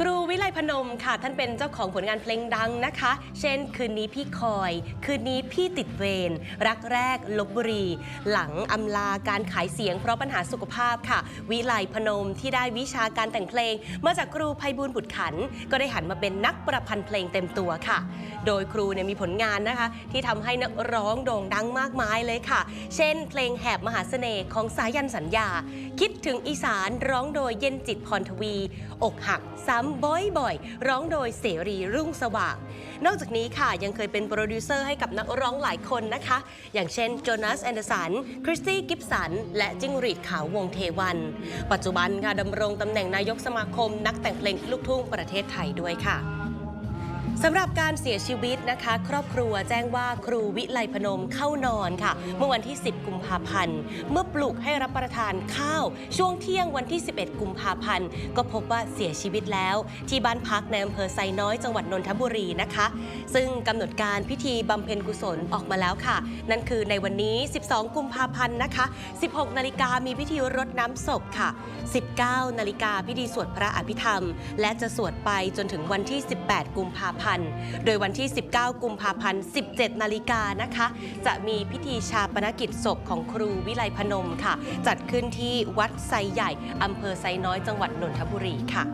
ครูวิไลพนมค่ะ ท่านเป็นเจ้าของผลงานเพลงดังนะคะ เช่น คืนนี้พี่คอย คืนนี้พี่ติดเวรรักแรกลบบุรี หลังอำลาการขายเสียงเพราะปัญหาสุขภาพค่ะ วิไลพนมที่ได้วิชาการแต่งเพลง มาจากครูภัยบูลย์บุตรขัน ก็ได้หันมาเป็นนักประพันธ์เพลงเต็มตัวค่ะ โดยครูเนี่ยมีผลงานนะคะ ที่ทำให้นักร้องโด่งดังมากมายเลยค่ะ เช่น เพลงแหบมหาเสน่ห์ของสายันสัญญา คิดถึงอีสานร้องโดยเย็นจิตพรทวี อกหักซ้ำบ่อยๆ ร้องโดยเสรีรุ่งสว่าง นอกจากนี้ค่ะยังเคยเป็นโปรดิวเซอร์ให้กับนักร้องหลายคนนะคะ อย่างเช่นโจนาสแอนเดอร์สัน คริสตี้กิฟสัน และจิ้งรีดขาววงเทวัน ปัจจุบันค่ะดำรงตำแหน่งนายกสมาคม นักแต่งเพลงลูกทุ่งประเทศไทยด้วยค่ะ สำหรับการเสียชีวิตนะคะ ครอบครัวแจ้งว่าครูวิไลพนมเข้านอนค่ะ เมื่อวันที่ 10 กุมภาพันธ์ เมื่อปลุกให้รับประทานข้าว ช่วงเที่ยงวันที่ 11 กุมภาพันธ์ ก็พบว่าเสียชีวิตแล้ว ที่บ้านพักในอำเภอไซน้อยจังหวัดนนทบุรีนะคะ ซึ่งกำหนดการพิธีบำเพ็ญกุศลออกมาแล้วค่ะ นั่นคือในวันนี้ 12 กุมภาพันธ์นะคะ 16 นาฬิกามีพิธีรดน้ำศพค่ะ 19 นาฬิกาพิธีสวดพระอภิธรรม และจะสวดไปจนถึงวันที่ 18 กุมภาพันธ์พันธ์ โดยวันที่ 19 กุมภาพันธ์ 17 นาฬิกานะคะ จะมีพิธีชาปนกิจศพของครูวิไลพนมค่ะ จัดขึ้นที่วัดไซใหญ่อำเภอไซน้อยจังหวัดนนทบุรีค่ะ